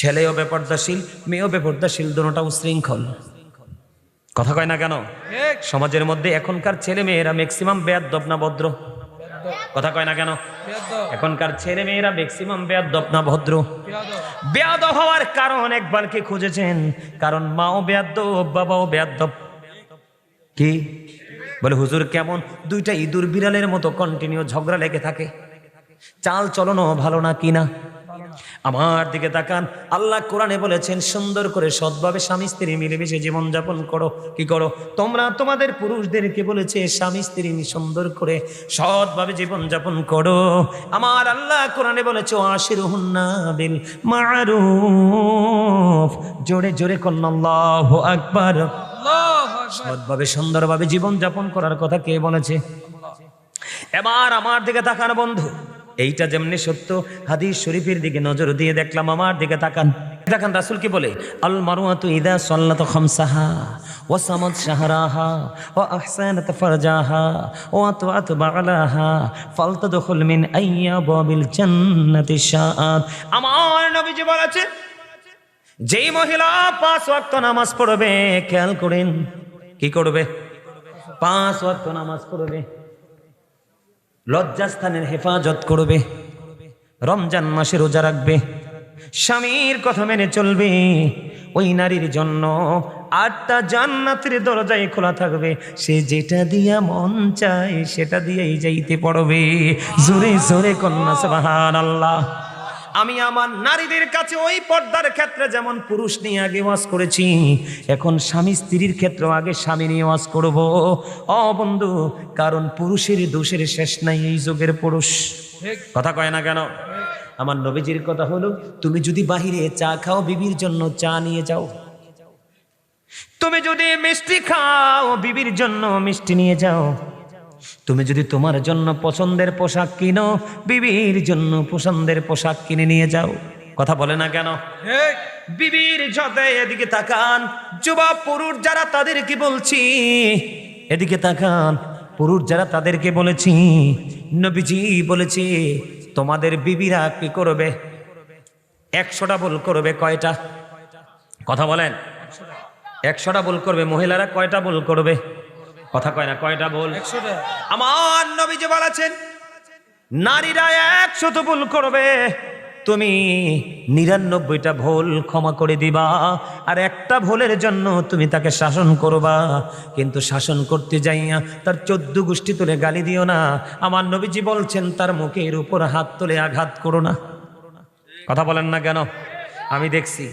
ছেলেও বেপর্দাশীল, মেয়েও বেপর্দাশীল দুটোটা উশৃঙ্খল। কথা কয় না কেন? সমাজের মধ্যে এখনকার ছেলে মেয়েরা ম্যাক্সিমাম বেয়াদ্দব না ভদ্র। কথা কয় না কেন? এখনকার ছেলে মেয়েরা ম্যাক্সিমাম বেয়াদ্দব না ভদ্র। বেয়াদ হওয়ার কারণ একবার কি খুঁজেছেন? কারণ মাও বেয়াদ্দব বাবাও বেয়াদ্দব কি? বলে, হুজুর, কেমন? দুইটা ইঁদুর বিড়ালের মতো কন্টিনিউ ঝগড়া লেগে থাকে। চাল চলনও ভালো না কিনা আমার দিকে তাকান। আল্লাহ কোরআনে বলেছেন সুন্দর করে সৎভাবে স্বামী স্ত্রী মিলেমিশে জীবনযাপন করো। কি করো? তোমরা তোমাদের পুরুষদেরকে বলেছে স্বামী স্ত্রী সুন্দর করে সৎভাবে জীবনযাপন করো। আমার আল্লাহ কোরআনে বলেছে আশির হুন্না বিল মারুফ। জোরে জোরে আল্লাহু আকবার। সৎভাবে সুন্দরভাবে জীবনযাপন করার কথা কে বলেছে? এবার আমার দিকে তাকান বন্ধু। এইটা যেমনি সত্য, হাদিস শরীফের দিকে নজর দিয়ে দেখলাম, আমার দিকে তাকান। তাকান রাসুল কি বলে? আল মারুয়াতু ইদা সাল্লাত খামসাহা, ওয়া সামাত শাহরাহা, ওয়া আহসানাত ফারজাহা, ওয়া আতওয়াত বালাহা, ফালতাদখুল মিন আইয়াবাবিল জান্নাতি শাআত আমার নবীজি বলেছে, যেই মহিলা পাঁচ ওয়াক্ত নামাজ পড়বে, খেয়াল করেন, কি করবে? পাঁচ ওয়াক্ত নামাজ পড়বে। লজ্জাস্থানের হেফাজত করবে। রমজান মাসে রোজা রাখবে। স্বামীর কথা মেনে চলবে। ওই নারীর জন্য আটটা জান্নাতের দরজায় খোলা থাকবে। সে যেটা দিয়া মন চায়, সেটা দিয়েই যাইতে পড়বে। জোরে জোরে কন্যা সুবহান আল্লাহ আমি আমার নারীদের কাছে ওই পর্দার ক্ষেত্রে যেমন পুরুষ নিয়ে আগে ওয়াজ করেছি, এখন স্বামী স্ত্রীর ক্ষেত্রে আগে স্বামী নিয়ে ওয়াজ করব। অ বন্ধু, কারণ পুরুষের দোষের শেষ নাই এই যুগের পুরুষ। কথা কয় না কেন? আমার নবীজির কথা হলো, তুমি যদি বাহিরে চা খাও, বিবির জন্য চা নিয়ে যাও। তুমি যদি মিষ্টি খাও, বিবির জন্য মিষ্টি নিয়ে যাও। তুমি যদি তোমার জন্য পছন্দের পোশাক কিনো বিবির জন্য পছন্দের পোশাক কিনে নিয়ে যাও। কথা বলে না কেন? বিবির যতে এদিকে তাকান যুবা পুরুষ যারা তাদেরকে বলছি। এদিকে তাকান পুরুষ যারা তাদেরকে বলেছি নবীজি বলেছি তোমাদের বিবিরা কি করবে? একশোটা বল করবে কয়টা? কথা বলেন। একশোটা বল করবে মহিলারা কয়টা বল করবে? কথা কয় না কয়টা বল? একশোটা। আমার নবীজি বলেছেন নারীরা একশত ভুল করবে তুমি নিরানব্বইটা ভুল ক্ষমা করে দিবা আর একটা ভুলের জন্য তুমি তাকে শাসন করবা। কিন্তু শাসন করতে যাইয়া তার চোদ্দ গোষ্ঠী তুলে গালি দিও না। আমার নবীজি বলছেন তার মুখের উপর হাত তুলে আঘাত করো না। কথা বলেন না কেন? আমি দেখছি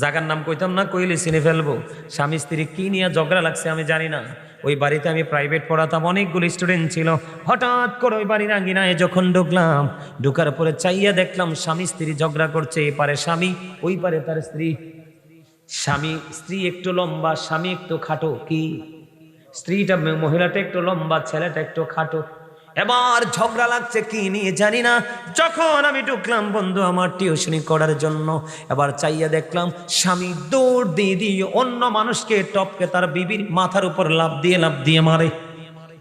জাগার নাম কইতাম না কইলে চিনে ফেলব। স্বামী স্ত্রী কি নিয়ে ঝগড়া লাগছে আমি জানি না। ওই বাড়িতে আমি প্রাইভেট পড়াতাম, অনেকগুলো স্টুডেন্ট ছিল। হঠাৎ করে ওই বাড়ির আঙ্গিনায় যখন ঢুকলাম, ঢুকার পরে চাইয়া দেখলাম স্বামী স্ত্রী ঝগড়া করছে, এ পারে স্বামী, ওই পারে তার স্ত্রী। স্বামী, স্ত্রী একটু লম্বা, স্বামী একটু খাটো, কি? স্ত্রীটা মহিলাটা একটু লম্বা, ছেলেটা একটু খাটো। এবার ঝগড়া লাগছে কি নিয়ে জানি না। যখন আমি ঢুকলাম, বন্ধু, আমার টিউশনি করার জন্য, এবার চাইয়া দেখলাম, স্বামী দৌড় দিয়ে দিয়ে অন্য মানুষকে টপকে তার বিবির মাথার উপর লাভ দিয়ে লাভ দিয়ে মারে।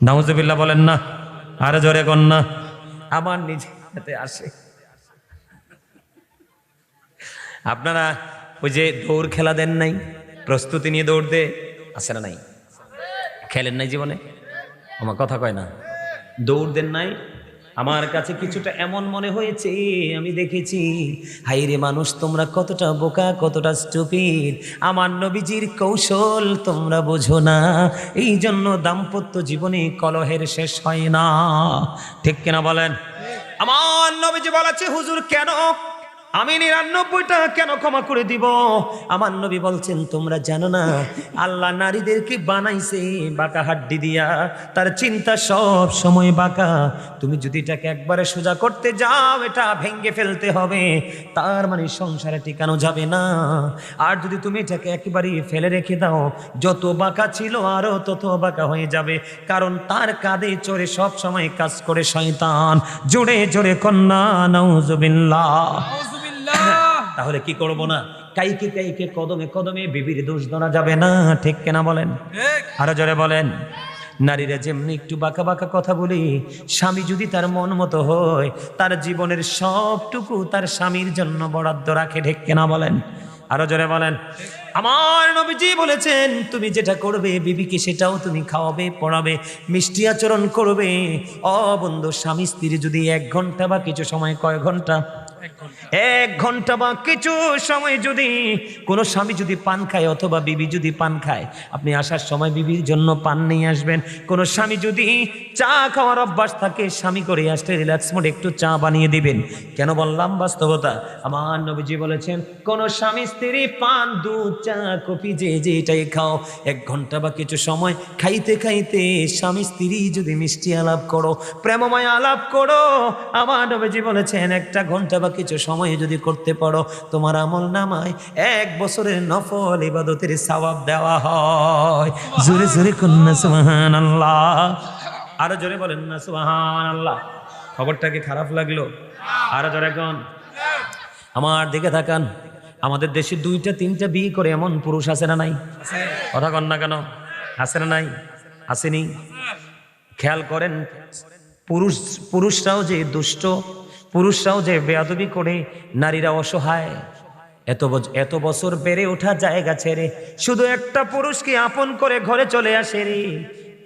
নাউজুবিল্লাহ বলেন না, আরে জোরে কন্যা আমার নিজে হাতে আসে। আপনারা ওই যে দৌড় খেলা দেন নাই, প্রস্তুতি নিয়ে দৌড় দে আসে না নাই? খেলেন নাই জীবনে? আমার কথা কয় না। দৌড় দেন নাই? আমার কাছে কিছুটা এমন মনে হয়েছে আমি দেখেছি হাইরে মানুষ তোমরা কতটা বোকা কতটা স্টুপিড আমার নবীজির কৌশল তোমরা বোঝো না এই জন্য দাম্পত্য জীবনে কলহের শেষ হয় না। ঠিক কিনা বলেন? আমার নবীজি বলেছে হুজুর কেন আমি নিরানব্বইটা কেন ক্ষমা করে দিব? আমার নবী বলছেন, তোমরা জানো না, আল্লাহ নারীদেরকে বানাইছে বাঁকা হাড্ডি দিয়া। তার চিন্তা সব সময় বাঁকা। তুমি যদি এটাকে একবারে সোজা করতে যাও, এটা ভেঙ্গে ফেলতে হবে। তার মানে সংসারে টিকানো যাবে না। আর যদি তুমি এটাকে একেবারেই ফেলে রেখে দাও, যত বাঁকা ছিল আরও তত বাঁকা হয়ে যাবে। কারণ তার কাঁধে চড়ে সব সময় কাজ করে শয়তান। জোরে জোরে কন্যা আউযুবিল্লাহ তাহলে কি করব না? কাইকে কাইকে কদমে কদমে বিবির দোষ ধরা যাবে না ঠিক কেনা বলেন? আরও জোরে বলেন। নারীরা যেমনি একটু বাঁকা বাঁকা কথা বলি স্বামী যদি তার মন মতো হয় তার জীবনের সবটুকু তার স্বামীর জন্য বরাদ্দ রাখে ঢেকে কেনা বলেন? আরও জোরে বলেন। আমার নবীজি বলেছেন তুমি যেটা করবে বিবিকে সেটাও তুমি খাওয়াবে পড়াবে মিষ্টি আচরণ করবে। অ বন্ধু স্বামী স্ত্রী যদি এক ঘণ্টা বা কিছু সময় কয় ঘণ্টা? এক ঘণ্টা। বা কিছু সময় যদি কোনো স্বামী যদি পান খায় অথবা বিবি যদি পান খায়, আপনি আসার সময় বিবির জন্য পান নিয়ে আসবেন। কোনো স্বামী যদি চা খাওয়ার অভ্যাস থাকে, স্বামী করে আসলে রিল্যাক্স মোড একটু চা বানিয়ে দিবেন। কেন বললাম বাস্তবতা? আমার নবীজি বলেছেন, কোন স্বামী স্ত্রী পান, দুধ, চা, কফি, যে যে এটাই খাও, এক ঘণ্টা বা কিছু সময় খাইতে খাইতে স্বামী স্ত্রী যদি মিষ্টি আলাপ করো, প্রেমময় আলাপ করো, আমার নবীজি বলেছেন, একটা ঘণ্টা বা কিছু সময় যদি করতে পারো, তোমার আমল নামায় এক বছরের নফল ইবাদতের সওয়াব দেওয়া হয়। জোরে জোরে কন্যা সুবহান আল্লাহ আরও জোরে বলেন না সুবহান আল্লাহ খবরটা কি খারাপ লাগল? আরও জোরে কোন। আমার দিকে থাকান আমাদের দেশে দুইটা, তিনটা বিয়ে করে এমন পুরুষ আছে না নাই? কথা কন না কেন? আছে না নাই? আসেনি? খেয়াল করেন, পুরুষ, পুরুষরাও যে দুষ্ট পুরুষরাও যে বেয়াদবি করে নারীরা অসহায়। এত এত বছর বেড়ে ওঠা জায়গা ছেড়ে, শুধু একটা পুরুষকে আপন করে ঘরে চলে আসে রে?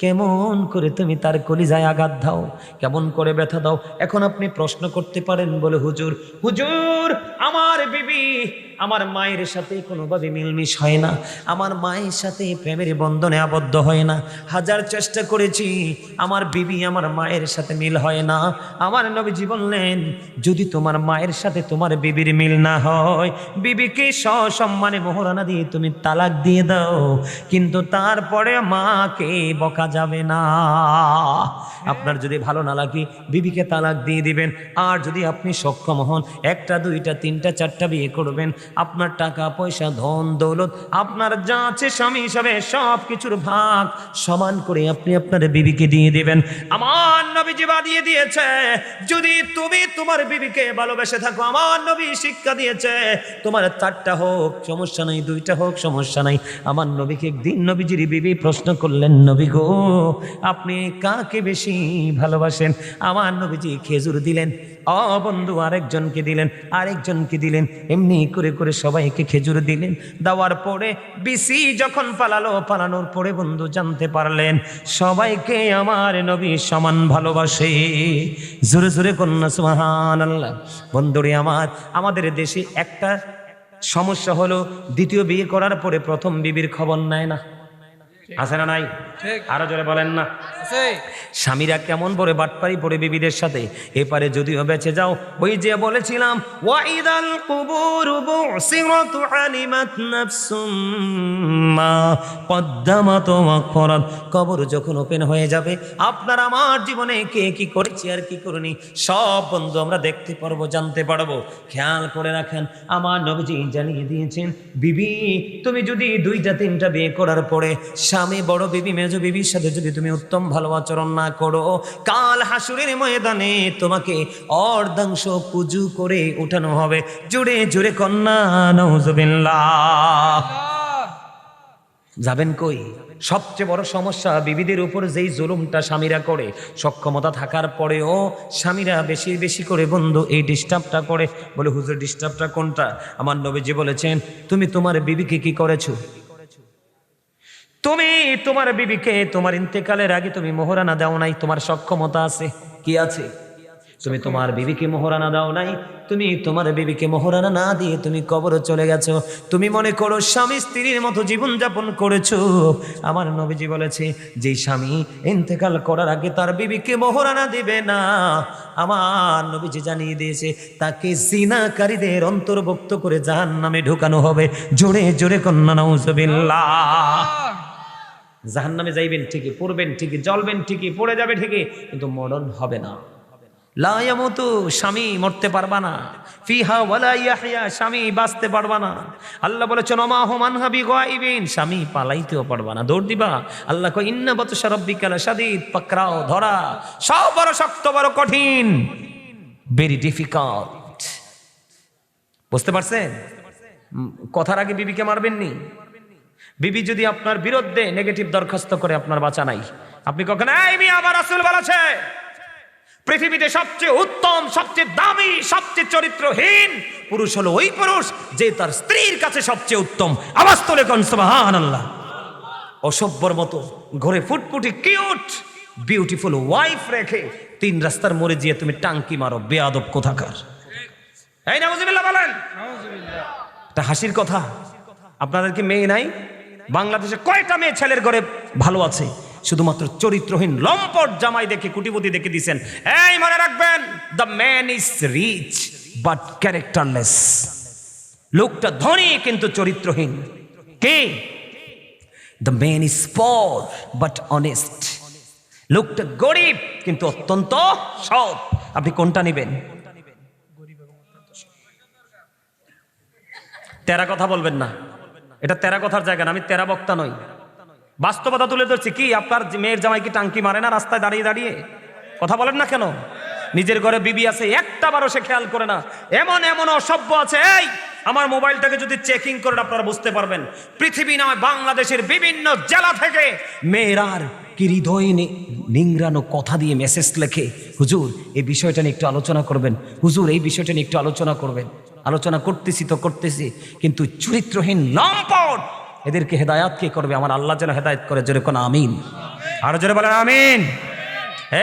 কেমন করে তুমি তার কলিজায় আঘাত দাও, কেমন করে ব্যথা দাও? এখন আপনি প্রশ্ন করতে পারেন বলে, হুজুর হুজুর, আমার বিবি আমার মায়ের সাথে কোনোভাবে মিলমিশ হয় না। আমার মায়ের সাথে প্রেমের বন্ধনে আবদ্ধ হয় না। হাজার চেষ্টা করেছি, আমার বিবি আমার মায়ের সাথে মিল হয় না। আমার নবীজি বললেন, যদি তোমার মায়ের সাথে তোমার বিবির মিল না হয়, বিবিকে সসম্মানে মোহরানা দিয়ে তুমি তালাক দিয়ে দাও। কিন্তু তারপরে মাকে বকা যাবে না। আপনার যদি ভালো না লাগে, বিবিকে তালাক দিয়ে দিবেন। আর যদি আপনি সক্ষম হন, একটা, দুইটা, তিনটা, চারটা বিয়ে করবেন। আপনার টাকা, পয়সা, ধন, দৌলত, আপনার যা আছে স্বামী হিসাবে সব কিছুর ভাগ সমান করে আপনি আপনার বিবিকে দিয়ে দিবেন। আমার নবীজি দিয়ে দিয়েছে, যদি তুমি তোমার বিবিকে ভালোবেসে থাকো, আমার নবী শিক্ষা দিয়েছে, তোমার চারটা হোক, সমস্যা নাই, দুইটা হোক, সমস্যা নাই। আমার নবীকে একদিন নবীজির বিবি প্রশ্ন করলেন, নবী গো, আপনি কাকে বেশি ভালোবাসেন? আমার নবীজি খেজুর দিলেন অ বন্ধু আরেকজনকে দিলেন আরেকজনকে দিলেন। এমনি করে করে সবাইকে খেজুর দিলেন। দেওয়ার পরে বিসি যখন পালালো পালানোর পরে বন্ধু জানতে পারলেন সবাইকে আমার নবী সমান ভালোবাসে। জোরে জোরে কন্যা সুহান আল্লাহ বন্ধুরে আমার আমাদের দেশে একটা সমস্যা হলো দ্বিতীয় বিয়ে করার পরে প্রথম বিবির খবর নেয় না। আছে না নাই। আরও জোরে বলেন না। স্বামীরা কেমন পরে বাটপারি পরে বিবিদের সাথে? এপারে যদিও বেঁচে যাও, ওই যে বলেছিলাম ওয়াইদাল কুবুর বুসিরাত আলিমাত নাফসুম মা কদ্দামাত ওয়াকফরাত। কবর যখন ওপেন হয়ে যাবে, আপনার আমার জীবনে কে কি করেছে আর কি করেনি, সব বন্ধু আমরা দেখতে পারব, জানতে পারব। খেয়াল করে রাখেন, আমার নবীজি জানিয়ে দিয়েছেন, বিবি, তুমি যদি দুইটা, তিনটা বিয়ে করার পরে স্বামী, বড় বিবি, মেজ বিবির সাথে যদি তুমি উত্তম ভালো আচরণ না করো। কাল হাসুরের ময়দানে তোমাকে অর্ধাংশ পুজু করে উঠানো হবে। জোরে জোরে কন্যা যাবেন কই? সবচেয়ে বড় সমস্যা বিবিদের উপর যেই জুলুমটা স্বামীরা করে, সক্ষমতা থাকার পরেও স্বামীরা বেশি বেশি করে, বন্ধু, এই ডিস্টার্বটা করে। বলে, হুজুর, ডিস্টার্বটা কোনটা? আমার নবীজি বলেছেন, তুমি তোমার বিবিকে কি করেছ? তুমি তোমার বিবিকে তোমার ইন্তেকালের আগে তুমি মোহরানা দাও নাই, তোমার সক্ষমতা আছে। কি আছে? তুমি তোমার বিবিকে মোহরানা দাও নাই, তুমি তোমার বিবিকে মোহরানা না দিয়ে তুমি কবরে চলে গেছো। তুমি মনে করো স্বামী স্ত্রীর মতো জীবন যাপন করেছ। আমার নবীজি বলেছে, যে স্বামী ইন্তেকাল করার আগে তার বিবিকে মোহরানা দিবে না। আমার নবীজি জানিয়ে দিয়েছে, তাকে সিনাকারীদের অন্তর্ভুক্ত করে জাহান নামে ঢুকানো হবে। জোরে জোরে কন্যা, নাউজুবিল্লাহ। জাহান নামে যাইবেন ঠিকই, পড়বেন ঠিকই, জ্বলবেন ঠিকই, পড়ে যাবে ঠিকই, কিন্তু মরণ হবে না। লায়ামতু স্বামী মরতে পারবা না। ফিহা ওয়ালা ইয়াহইয়া, স্বামী বাঁচতে পারবা না। আল্লাহ বলেছেন, ওমা হুমান হাবি গাইবিন স্বামী পালাইতেও পারবা না। দৌড় দিবা। আল্লাহ কয়, ইন্না বাতশা রাব্বিকা লাশাদীদ পাকরাও ধরা, সব বড় শক্ত, বড় কঠিন। ভেরি ডিফিকাল্ট বুঝতে পারছেন? কথার আগে বিবিকে মারবেননি? বিবি যদি আপনার বিরুদ্ধে নেগেটিভ দরখাস্ত করে আপনার বাঁচা নাই আপনি কখন এই আমার রাসূল বলেছে পৃথিবীতে সবচেয়ে উত্তম সবচেয়ে দামি সবচেয়ে চরিত্রহীন পুরুষ হলো ওই পুরুষ যে তার স্ত্রীর কাছে সবচেয়ে উত্তম। আওয়াজ তোলে সুবহানাল্লাহ। অসভ্যর মতো ঘরে ফুটফুটি কিউট বিউটিফুল ওয়াইফ রেখে তিন রাস্তার মোড়ে গিয়ে তুমি টাঙ্কি মারো বেয়াদব কোথাকার। এই নাউজুবিল্লাহ বলেন। এটা হাসির কথা। আপনাদের কি মেয়ে নাই? বাংলাদেশে কয়টা মেয়ে ছেলের ঘরে ভালো আছে? শুধুমাত্র চরিত্রহীন লম্পট জামাই দেখে কুটিপতি দেখে দিছেন। এই, মনে রাখবেন the man is rich but characterless লোকটা ধনী কিন্তু চরিত্রহীন। কে? The man is poor but honest লোকটা গরিব কিন্তু অত্যন্ত সৎ। আপনি কোনটা নেবেন? তেরা কথা বলবেন না। এটা তেরা কথার জায়গা না, আমি তেরা বক্তা নই। বাস্তবতা তুলে ধরছি, কি আপনার মেয়ের জামাই কি টাঙ্কি মারে না রাস্তায় দাঁড়িয়ে দাঁড়িয়ে? কথা বলেন না কেন? নিজের ঘরে বিবি আছে একটা বারও সে খেয়াল করে না। এমন এমন অসভ্য আছে, এই, আমার মোবাইলটাকে যদি চেকিং করেন আপনারা বুঝতে পারবেন। পৃথিবী নয়, বাংলাদেশের বিভিন্ন জেলা থেকে মেয়েরার কি হৃদয় নিংড়ানো কথা দিয়ে মেসেজ লেখে। হুজুর, এই বিষয়টা নিয়ে একটু আলোচনা করবেন। হুজুর, এই বিষয়টা নিয়ে একটু আলোচনা করবেন। আলোচনা করতেছি তো করতেছি, কিন্তু চরিত্রহীন লম্পট এদেরকে হেদায়াত কে করবে? আমার আল্লাহ যেন হেদায়ত করে, জোরে কোন আমিন। আরও জোরে বলেন আমিন।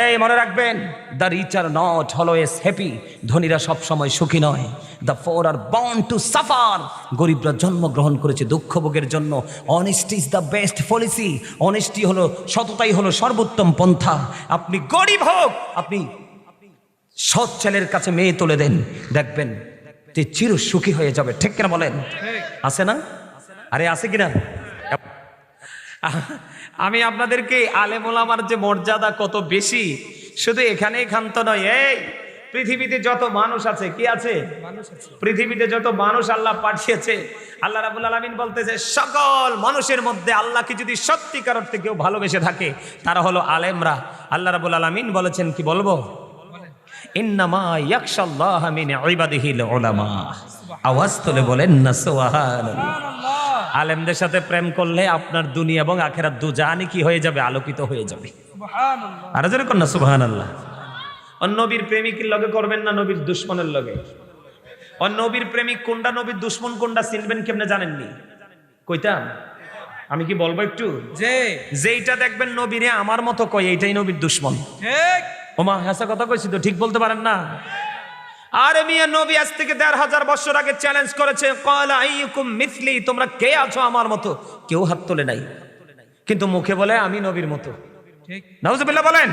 এই, মনে রাখবেন the rich are not always happy ধনীরা সব সময় সুখী নয়। The poor are born to suffer গরিবরা জন্মগ্রহণ করেছে দুঃখ ভোগের জন্য। Honesty is the best policy honesty হলো, সততাই হলো সর্বোত্তম পন্থা। আপনি গরিব হোক, আপনি সৎ ছেলের কাছে মেয়ে তুলে দেন। দেখবেন যে চির সুখী হয়ে যাবে। ঠিক কিনা বলেন? আছে না? আরে আছে কিনা? আমি আপনাদেরকে আলেমুল আমার যে মর্যাদা কত বেশি শুধু এখানে ক্ষান্ত নয় এই পৃথিবীতে যত মানুষ আছে কি আছে। পৃথিবীতে যত মানুষ আল্লাহ পাঠিয়েছে আল্লাহ রাবুল আলমিন বলতেছে সকল মানুষের মধ্যে আল্লাহকে যদি সত্যিকার অর্থে কেউ ভালোবেসে থাকে তারা হলো আলেমরা। আল্লাহ রাবুল আলমিন বলেছেন কি বলব? ইন্নামা ইয়াকশাল্লাহ মিন ইবাদিহিল উলামা আওয়াজ তুলে বলেন না সুবহানাল্লাহ। আলেমদের সাথে প্রেম করলে আপনার দুনিয়া এবং আখেরাত দুজানি কি হয়ে যাবে? আলোকিত হয়ে যাবে। আর জোরে কর না সুবহানাল্লাহ। অন্য নবীর প্রেমিকের লগে করবেন না নবীর দুশ্মনের লগে? নবীর প্রেমিক কোনটা নবীর দুশ্মন কোনটা চিনবেন কেমনে জানেননি? কইতাম? আমি কি বলব একটু? যে যেইটা দেখবেন নবীরে আমার মতো কয় এইটাই নবীর দুশ্মন। ঠিক। ওমা হাসা কথা কইছি তো ঠিক বলতে পারেন না? আরে মিয়া নবী আজ থেকে দেড় হাজার বছর আগে চ্যালেঞ্জ করেছে মিথলি তোমরা কে আছো আমার মতো? কেউ হাত তোলে নাই। কিন্তু মুখে বলে আমি নবীর মতো। নাউজুবিল্লাহ বলেন।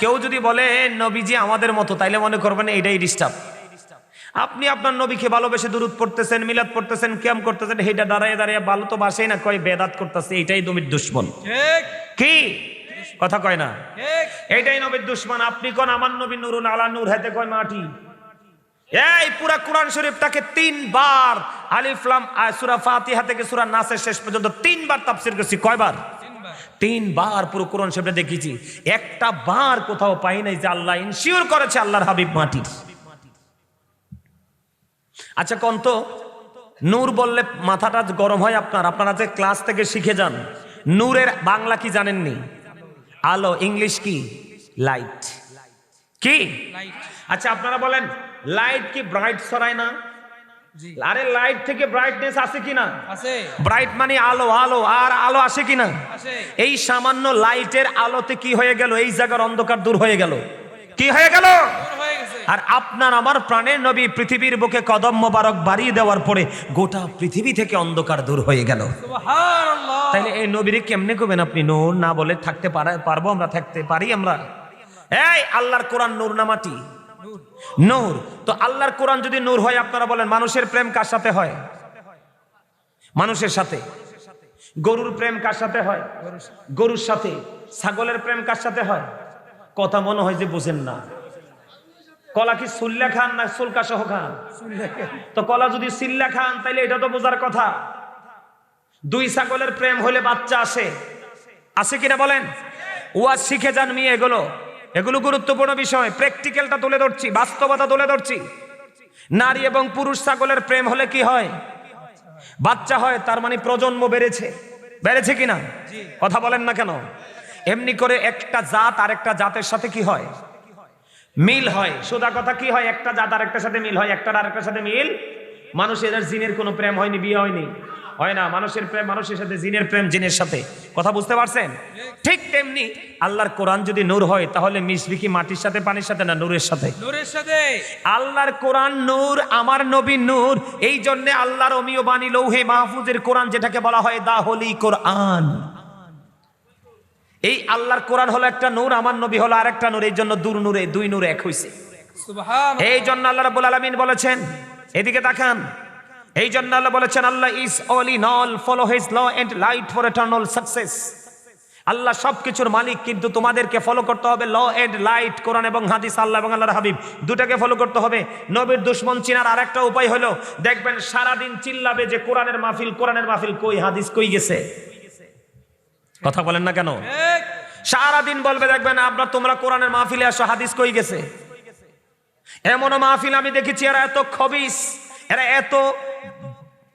কেউ যদি বলে নবীজি আমাদের মতো তাইলে মনে করবেন এটাই ডিস্টার্ব আপনি আপনার নবীকে ভালোবেসে দূরত পড়তেছেন মিলাদ পড়তেছেন কেম করতেছেন সেইটা দাঁড়ায় দাঁড়িয়ে ভালো তো বাসেই না কয় বেদাত করতেছে এটাই নবীর দুশ্মন। কি? কথা কয় না? এইটাই নবীর দুশ্মন। আপনি কোন আমার নবী নুরুল আলা নূর হাতে কয় মাটি? এই পুরা কোরআন শরীফটাকে তিনবার আলিফলাম সুরা ফাতিহা থেকে সুরা নাসের শেষ পর্যন্ত তিনবার তাফসির করছি। কয়বার? তিনবার। পুরো কোরআন শরীফটা দেখেছি একটা বার কোথাও পাই নাই যে আল্লাহ ইনশিওর করেছে আল্লাহর হাবিব মাটির। আচ্ছা কোন তো? নূর বললে মাথাটা গরম হয় আপনার। আপনারা যে ক্লাস থেকে শিখে যান নূরের বাংলা কি জানেননি? আলো ইংলিশ কি? লাইট কি? আচ্ছা আপনারা বলেন লাইট কি ব্রাইট সরায় না? আরে লাইট থেকে ব্রাইটনেস আসে কিনা ব্রাইট মানে আলো আলো আর আলো আসে কিনা আসে। এই সামান্য লাইটের আলোতে কি হয়ে গেল? এই জায়গার অন্ধকার দূর হয়ে গেল। কি হয়ে গেল? আর আপনার আমার প্রাণের নবী পৃথিবীর বুকে কদম মোবারক বাড়িয়ে দেওয়ার পরে গোটা পৃথিবী থেকে অন্ধকার দূর হয়ে গেল। তাইলে এই নবীরে কেমনে করবেন আপনি? নূর না বলে থাকতে পারা- পারব আমরা থাকতে পারি আমরা? এই আল্লাহর কোরআন নূর না মাটি? নূর। তো আল্লাহর কোরআন যদি নূর হয় আপনারা বলেন মানুষের প্রেম কার সাথে হয়? মানুষের সাথে। গরুর প্রেম কার সাথে হয়? গরুর সাথে। ছাগলের প্রেম কার সাথে হয়? কথা মনে হয় যে বুঝেন না। কলা কি সুল্লা খান না সুলকা সহ খান? তো কলা যদি সিল্লা খান তাইলে এটা তো বোঝার কথা। দুই ছাগলের প্রেম হলে বাচ্চা আসে। আসে কিনা বলেন? ওয়াজ শিখে যান মেয়ে এগুলো। এগুলো গুরুত্বপূর্ণ বিষয়। প্র্যাকটিক্যালটা তুলে ধরছি বাস্তবতা তুলে ধরছি। নারী এবং পুরুষ ছাগলের প্রেম হলে কি হয়? বাচ্চা হয় তার মানে প্রজন্ম বেড়েছে। বেড়েছে কিনা? কথা বলেন না কেন? এমনি করে একটা জাত আর একটা জাতের সাথে কি হয়? মিল হয়। সোজা কথা কি হয়? একটা জাত আর একটার সাথে মিল হয় একটা আর একটার সাথে মিল? মানুষের আর জিনের কোনো প্রেম হয়নি বিয়ে হয়নি? হয় না মানুষের প্রেম মানুষের সাথে জিনের প্রেম জিনের সাথে। কথা বুঝতে পারছেন? ঠিক তেমনি আল্লাহর কোরআন যদি নূর হয় তাহলে মিশবি কি মাটির সাথে পানির সাথে না নূরের সাথে? নূরের সাথে। আল্লাহর কোরআন নূর আমার নবী নূর এই জন্য আল্লাহর অমীয় বাণী লৌহে মাহফুজের কোরআন যেটাকে বলা হয় দা হলি কোরআন। এই আল্লাহর কোরআন হলো একটা নূর আমার নবী হলো আরেকটা নূর এই জন্য দূর নূরে দুই নূর এক হইছে। এই জন্য আল্লাহ রাব্বুল আলামিন বলেছেন এদিকে তাকান এই জন্য আল্লাহ বলেছেন Allah is all in all follow his law and light for eternal success আল্লাহ সবকিছুর মালিক কিন্তু তোমাদেরকে ফলো করতে হবে ল এন্ড লাইট কোরআন এবং হাদিস আল্লাহ এবং আল্লাহর হাবিব। দুটাকে ফলো করতে হবে। নবীর দুশ্মন চিনার আরেকটা উপায় হলো দেখবেন সারাদিন চিল্লাবে যে কোরআনের মাহফিল কোরআনের মাহফিল কই হাদিস কই গেছে? কথা বলেন না কেন? সারাদিন বলবে দেখবেন আমরা তোমরা কোরআনের মাহফিলে আসো হাদিস কই গেছে? এমনও মাহফিল আমি দেখেছি এরা এত খবিস এরা এত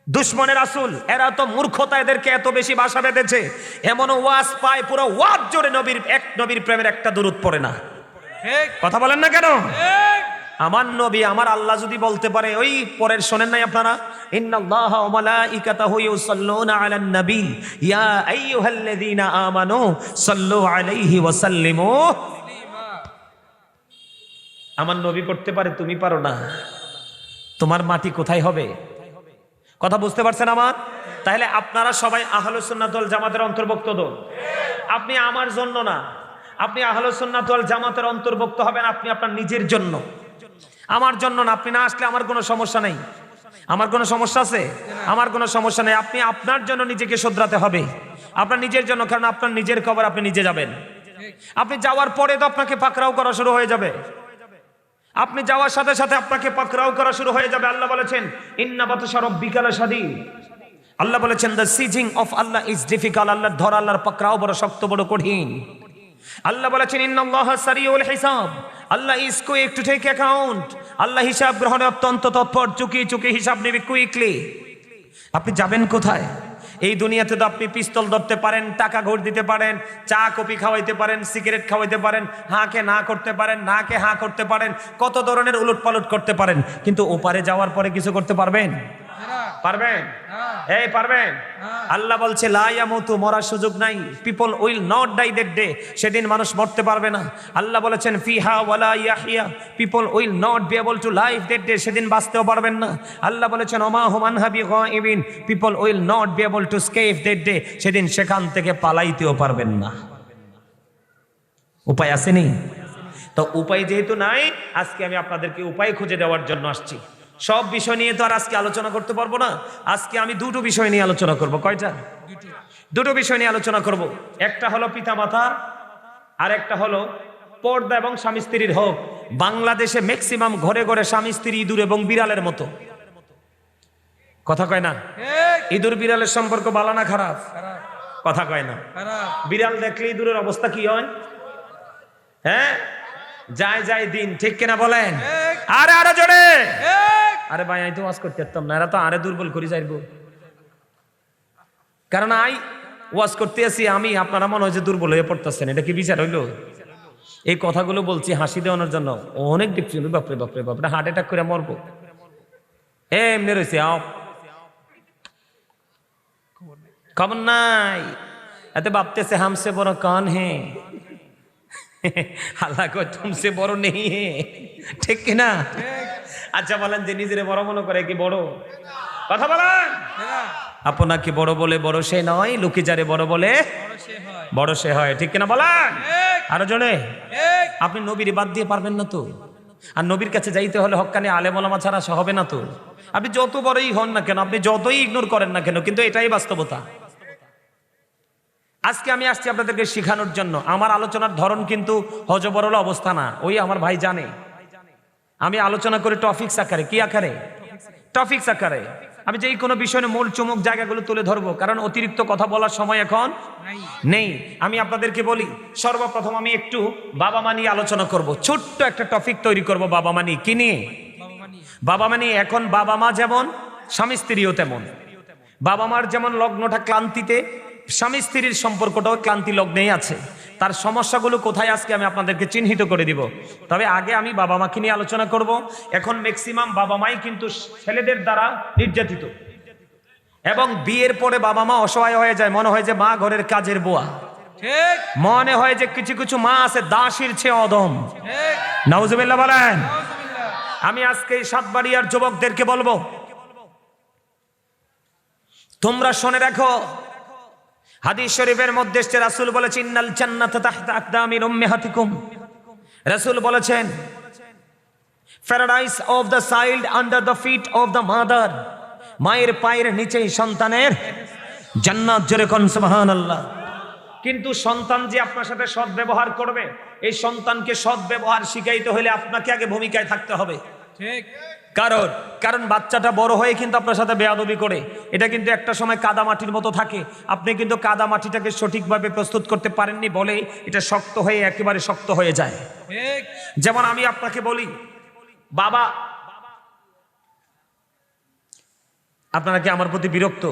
দুশ্মনের আসুল এরা তো মূর্খতা এদেরকে এত বেশি বাসা বেঁধেছে। এমন ওয়াজ পায় পুরো ওয়াজ জোরে নবীর এক নবীর প্রেমের একটা দূরত পড়ে না। কথা বলেন না কেন? ঠিক। আমার নবী, আমার আল্লাহ যদি বলতে পারে, ওই পরের শোনেন নাই আপনারা? নবী। ইয়া আমার নবী করতে পারে, তুমি পারো না। তোমার মাটি কোথায় হবে? কথা বুঝতে পারছেন আমার? তাহলে আপনারা সবাই ওয়াল জামাতের অন্তর্ভুক্ত দল আপনি আমার জন্য না। আপনি ওয়াল জামাতের অন্তর্ভুক্ত হবেন, আপনি আপনার নিজের জন্য। আমার জন্য না, আপনি না আসলে আমার কোনো সমস্যা নেই। আমার কোনো সমস্যা আছে? আমার কোনো সমস্যা নেই। আপনি আপনার জন্য নিজেকে শোধরাতে হবে। আপনার নিজের জন্য, কারণ আপনার নিজের খবর আপনি নিজে যাবেন। আপনি যাওয়ার পরে তো আপনাকে পাকড়াও করা শুরু হয়ে যাবে। আপনি যাওয়ার সাথে সাথে আপনাকে পাকড়াও করা শুরু হয়ে যাবে। আল্লাহ বলেছেন, ইন্না বাতাসা রাব্বিকালা শাদীদ। আল্লাহ বলেছেন, the seizing of Allah is difficult. আল্লাহর ধরা, আল্লাহর পাকড়াও বড় শক্ত, বড় কঠিন। আল্লাহ বলেছেন হিসাব। Allah is quick to take account আল্লাহ হিসাব গ্রহণে অত্যন্ত তৎপর, চুকি চুকি হিসাব নেবে কুইকলি আপনি যাবেন কোথায়? এই দুনিয়াতে তো আপনি পিস্তল ধরতে পারেন, টাকা ঘুর দিতে পারেন, চা, কফি খাওয়াইতে পারেন, সিগারেট খাওয়াইতে পারেন, হাঁকে না করতে পারেন, নাকে হাঁ করতে পারেন, কত ধরনের উলট পালট করতে পারেন। কিন্তু ওপারে যাওয়ার পরে কিছু করতে পারবেন? পারবেন? হ্যাঁ। এই পারবেন? আল্লাহ বলছে লাইয়ামতু মরার সুযোগ নাই। People will not die that day সেদিন মানুষ মরতে পারবে না। আল্লাহ বলেছেন ফিহা ওয়ালা Yahya. People will not be able to life that day সেদিন বাঁচতেও পারবেন না। আল্লাহ বলেছেন ওমা হুমান হাবি গাইবিন people will not be able to escape that day সেদিন সেখান থেকে পালাইতেও পারবেন না। উপায় আসেনি তো উপায় যেহেতু নাই আজকে আমি আপনাদেরকে উপায় খুঁজে দেওয়ার জন্য আসছি। সব বিষয় নিয়ে তো আর আজকে আলোচনা করতে পারব না। আজকে আমি দুটো বিষয় নিয়ে আলোচনা করব। কয়টা? দুটো বিষয় নিয়ে আলোচনা করব। একটা হলো পিতামাতা আর একটা হলো পর্দা এবং স্বামী স্ত্রীর হোক। বাংলাদেশে ম্যাক্সিমাম ঘরে ঘরে স্বামী স্ত্রী ইঁদুর এবং বিড়ালের মতো। কথা কয় না? ইঁদুর বিড়ালের সম্পর্ক ভালো না খারাপ? কথা কয় না। বিড়াল দেখলে ইঁদুরের অবস্থা কি হয়? হ্যাঁ? যায় যায় দিন। ঠিক কিনা বলেন। আরে আরে জোরে! আরে ভাই, আমি তো ওয়াজ করতে পারতাম না, এরা তো আরে দুর্বল করি যাইব। কারণ আই ওয়াজ করতে আসি আমি, আপনারা মনে হয় যে দুর্বল হয়ে পড়তেছেন, এটা কি বিচার হইল? এই কথাগুলো বলছি হাসি দেওয়ানোর জন্য। অনেক দেখছি বাপরে বাপরে বাপরে হার্ট অ্যাটাক করে মরবো। এমনি রয়েছে আও। খবর নাই। এতে ভাবতেছে, হামসে বড় কান হে। আল্লাহ কয়, তুমসে বড় নেই হে। ঠিক কিনা? আচ্ছা বলেন যে নিজের বড় মনে করে কি বড়? কথা বলেন। আপনাকে বড় বলে বড় সে নয়? লোকে যারে বড় বলে বড় সে হয়। ঠিক কিনা বলেন? আরও জনে আপনি নবীর বাদ দিয়ে পারবেন না তো? আর নবীর কাছে যাইতে হলে হক্কানি আলেমলামা ছাড়া হবে না তো? আপনি যত বড়ই হন না কেন, আপনি যতই ইগনোর করেন না কেন, কিন্তু এটাই বাস্তবতা। আজকে আমি আসছি আপনাদেরকে শেখানোর জন্য। আমার আলোচনার ধরন কিন্তু হজবরল অবস্থা না। ওই আমার ভাই জানে। আমি আলোচনা করি টপিক্স আকারে। কি আকারে? টপিক্স আকারে। আমি যে কোনো বিষয়ে মূল চুমুক জায়গাগুলো তুলে ধরবো কারণ অতিরিক্ত কথা বলার সময় এখন নেই। আমি আপনাদেরকে বলি সর্বপ্রথম আমি একটু বাবা মা নিয়ে আলোচনা করব। ছোট্ট একটা টপিক তৈরি করব বাবা মা নিয়ে। কি নিয়ে? বাবা মানি বাবা মানে এখন বাবা মা যেমন স্বামী স্ত্রীও তেমন। বাবা মার যেমন লগ্নটা ক্লান্তিতে স্বামী স্ত্রীর সম্পর্কটাও ক্লান্তি লগ্নেই আছে। তার সমস্যাগুলো কোথায় আজকে আমি আপনাদেরকে চিহ্নিত করে দিব। তবে আগে আমি বাবা মাকে নিয়ে আলোচনা করব। এখন ম্যাক্সিমাম বাবা মাই কিন্তু ছেলেদের দ্বারা নির্যাতিত। এবং বিয়ের পরে বাবা মা অসহায় হয়ে যায়। মনে হয় যে মা ঘরের কাজের বোয়া। মনে হয় যে কিছু কিছু মা আছে দাসীর চেয়ে অদম নাউজুবিল্লাহ বলেন। আমি আজকে এই সাতবাড়িয়ার যুবকদেরকে বলব তোমরা শুনে রাখো হাদিস শরীফের মধ্যে এসছে, রাসূল বলেছেন, ইন্নাল জান্নাতা তাহতা আকদামির উম্মাহাতিকুম। রাসূল বলেছেন paradise of the child under the feet of the mother মায়ের পায়ের নিচেই সন্তানের জান্নাত জোরে কোন, সুবহানাল্লাহ। কিন্তু সন্তান যে আপনার সাথে সৎ ব্যবহার করবে, এই সন্তানকে সৎ ব্যবহার শিখাইতে হলে আপনাকে আগে ভূমিকায় থাকতে হবে। ঠিক। কারণ কারণ বাচ্চাটা বড় হয়ে কিন্তু আপনার সাথে বেয়াদবি করে। এটা কিন্তু একটা সময় কাদা মাটির মতো থাকে। আপনি কিন্তু কাদা মাটিটাকে সঠিকভাবে প্রস্তুত করতে পারেননি বলে এটা শক্ত হয়ে একেবারে শক্ত হয়ে যায়। যেমন আমি আপনাকে বলি বাবা আপনারা কি আমার প্রতি বিরক্ত?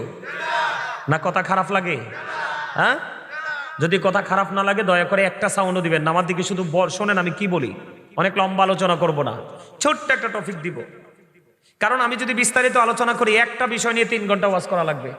না কথা খারাপ লাগে? হ্যাঁ? যদি কথা খারাপ না লাগে দয়া করে একটা সাউন্ডও দিবেন আমার দিকে শুধু বর শোনেন আমি কি বলি? অনেক লম্বা আলোচনা করব না। ছোট্ট একটা টপিক দিব। কারণ আমি যদি বিস্তারিত আলোচনা করি একটা বিষয় নিয়ে তিন ঘণ্টা ওয়াজ করা লাগবে।